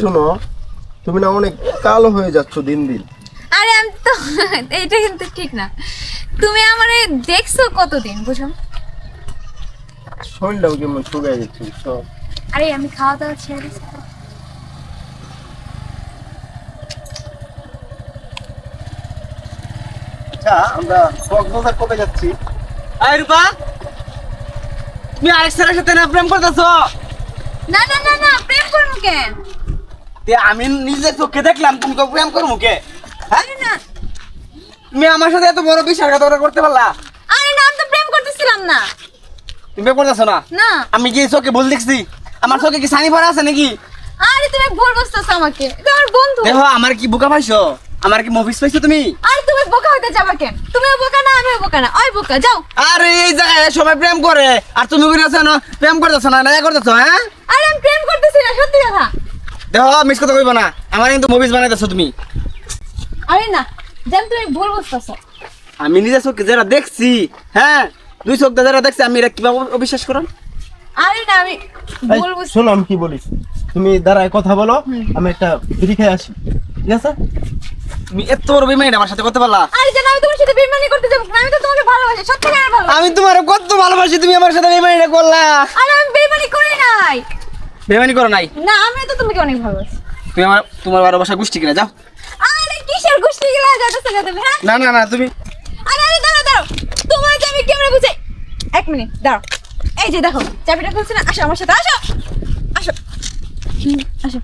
শোনো তুমি না অনেক কালো হয়ে যাচ্ছ দিন দিন। আরে আমি তো এটা কিন্তু ঠিক না। তুমি আমারে দেখছ কতদিন বুঝো? শরীরটাও কেমন শুকাই যাচ্ছে বুঝছ? আরে আমি খাওয়া দাওয়া ছেড়ে দিছি। আচ্ছা আমরা কক্সবাজার কবে যাচ্ছি। আই রূপা তুমি আরেক ছেলের সাথে না প্রেম করতেছো? না না না না প্রেম করব কেন? আমি নিজে চোখে দেখলাম তুমি তো প্রেম করব কে আরে না। তুমি আমার সাথে এত বড় বিশ্বাসঘাতকতা করতে পারলা? আরে না আমি তো প্রেম করতেছিলাম না। তুমি প্রেম করতেছো না? না। আমি কি চোখে ভুল দেখছি? আমার চোখে কি সানি পড়া আছে নাকি? আরে তুমি ভুল বুঝতেছো আমাকে। এটা আমার বন্ধু। দেখো আমার কি বোকা পাইছো? আমার কি মফিস পাইছো তুমি? আরে তুমি বোকা হইতে যাবা কেন? তুমিও বোকা না আমিও বোকা না। ওই বোকা যাও। আরে এই জায়গায় সবাই প্রেম করে। আর তুমি করেছ না? প্রেম করতেছো না না করতেছো হ্যাঁ আরে আমি প্রেম করতেছি না সত্যি কথা দেখো মিস কথা কইব না। আমার কিন্তু মুভিস বানাইতেছো তুমি। আরে না জান তুমি ভুল বুঝতেছো। আমি নিজে চোখে যারা দেখছি হ্যাঁ দুই চোখ যারা দেখছি আমি এটা কীভাবে অবিশ্বাস করো আরে না আমি ভুল বুঝ শোনো আমি কি বলিস তুমি দাঁড়ায় কথা বলো আমি একটা বিড়ি খেয়ে আসি। ঠিক আছে? তুমি এত বড় আমার সাথে করতে পারলা আরে জান আমি তোমার সাথে করতে যাব না আমি তো তোমাকে ভালোবাসি সত্যি করে ভালোবাসি আমি তোমার কত ভালোবাসি তুমি আমার সাথে বেমাইন করলা। আরে আমি করি নাই। বেমানি করো নাই? না আমি তো তোমাকে অনেক ভালোবাসি। তুমি আমার তোমার বারো বাসা গোষ্ঠী কিনা যাও। আরে কিসের গোষ্ঠী যাও তো না তুমি হ্যাঁ? না না না তুমি আরে আরে দাঁড়াও দাঁড়াও। তোমার যে আমি ক্যামেরা বুঝাই? এক মিনিট দাঁড়াও। এই যে দেখো চাবিটা খুলছে না? আসো আমার সাথে আসো। আসো। আসো।